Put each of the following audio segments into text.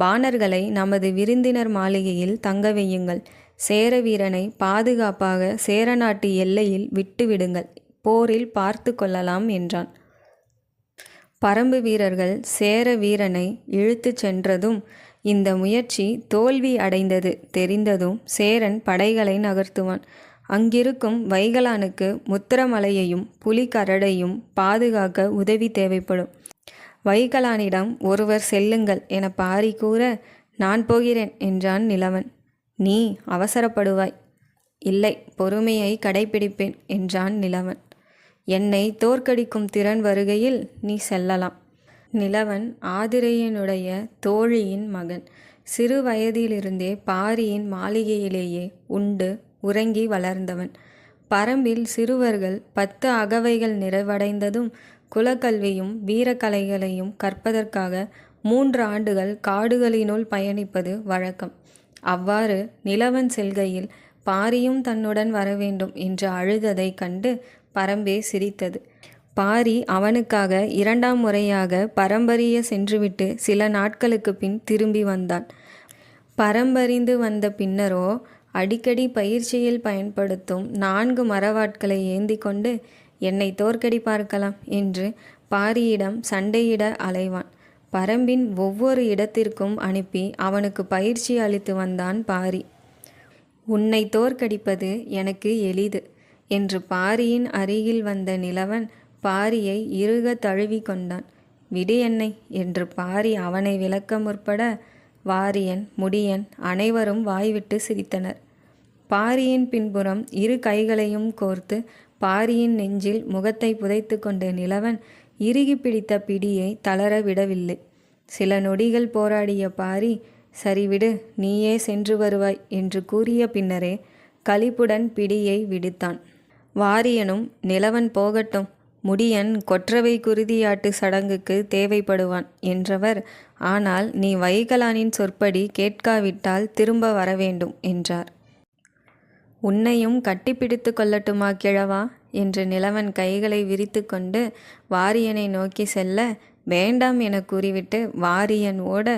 பாணர்களை நமது விருந்தினர் மாளிகையில் தங்க வையுங்கள். சேர வீரனை பாதுகாப்பாக சேர நாட்டு எல்லையில் விட்டுவிடுங்கள் போரில் பார்த்து கொள்ளலாம் என்றான். பரம்பு வீரர்கள் சேர வீரனை இழுத்துச் சென்றதும் இந்த முயற்சி தோல்வி அடைந்தது தெரிந்ததும் சேரன் படைகளை நகர்த்துவான். அங்கிருக்கும் வைகலானுக்கு முத்திரமலையையும் புலிகரடையும் பாதுகாக்க உதவி தேவைப்படும். வைகலானிடம் ஒருவர் செல்லுங்கள் என பாரி கூற நான் போகிறேன் என்றான் நிலவன். நீ அவசரப்படுவாய். இல்லை பொறுமையை கடைப்பிடிப்பேன் என்றான் நிலவன். என்னை தோற்கடிக்கும் திறன் வருகையில் நீ செல்லலாம். நிலவன் ஆதிரையனுடைய தோழியின் மகன். சிறு வயதிலிருந்தே பாரியின் மாளிகையிலேயே உண்டு உறங்கி வளர்ந்தவன். பரம்பில் சிறுவர்கள் பத்து அகவைகள் நிறைவடைந்ததும் குலக்கல்வியும் வீரக்கலைகளையும் கற்பதற்காக மூன்று ஆண்டுகள் காடுகளினுள் பயணிப்பது வழக்கம். அவ்வாறு நிலவன் செல்கையில் பாரியும் தன்னுடன் வரவேண்டும் என்று அழுததை கண்டு பரம்பே சிரித்தது. பாரி அவனுக்காக இரண்டாம் முறையாக பரம்பரிய சென்றுவிட்டு சில நாட்களுக்கு பின் திரும்பி வந்தான். பரம்பறிந்து வந்த பின்னரோ அடிக்கடி பயிற்சியில் பயன்படுத்தும் நான்கு மரவாட்களை ஏந்தி கொண்டு என்னை தோற்கடி பார்க்கலாம் என்று பாரியிடம் சண்டையிட அலைவான். பரம்பின் ஒவ்வொரு இடத்திற்கும் அனுப்பி அவனுக்கு பயிற்சி அளித்து வந்தான் பாரி. உன்னை தோற்கடிப்பது எனக்கு எளிது என்று பாரியின் அருகில் வந்த நிலவன் பாரியை இறுக தழுவி கொண்டான். விடு என்னை என்று பாரி அவனை விளக்க முற்பட வாரியன் முடியன் அனைவரும் வாய்விட்டு சிரித்தனர். பாரியின் பின்புறம் இரு கைகளையும் கோர்த்து பாரியின் நெஞ்சில் முகத்தை புதைத்து கொண்ட நிலவன் இறுகி பிடித்த பிடியை தளர விடவில்லை. சில நொடிகள் போராடிய பாரி சரிவிடு நீயே சென்று வருவாய் என்று கூறிய பின்னரே கழிப்புடன் பிடியை விடுத்தான். வாரியனும் நிலவன் போகட்டும். முடியன் கொற்றவை குருதியாட்டு சடங்குக்கு தேவைப்படுவான் என்றவர் ஆனால் நீ வைகலானின் சொற்படி கேட்காவிட்டால் திரும்ப வரவேண்டும் என்றார். உன்னையும் கட்டிப்பிடித்து கொள்ளட்டுமா கிழவா? என்று நிலவன் கைகளை விரித்து கொண்டு வாரியனை நோக்கி செல்ல வேண்டாம் என கூறிவிட்டு வாரியன் ஓட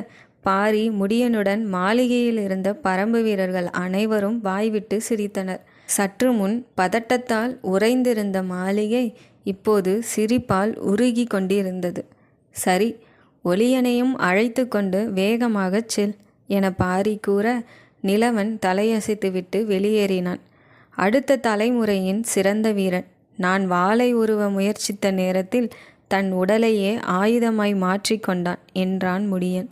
பாரி முடியனுடன் மாளிகையில் இருந்த பரம்பு வீரர்கள் அனைவரும் வாய்விட்டு சிரித்தனர். சற்று முன் பதட்டத்தால் உறைந்திருந்த மாளிகை இப்போது சிரிப்பால் உருகி கொண்டிருந்தது. சரி ஒளியனையும் அழைத்து கொண்டு வேகமாகச் செல் என பாரி கூற நிலவன் தலையசைத்துவிட்டு வெளியேறினான். அடுத்த தலைமுறையின் சிறந்த வீரன். நான் வாளை உருவ முயற்சித்த நேரத்தில் தன் உடலையே ஆயுதமாய் மாற்றிக்கொண்டான் என்றான் முடியன்.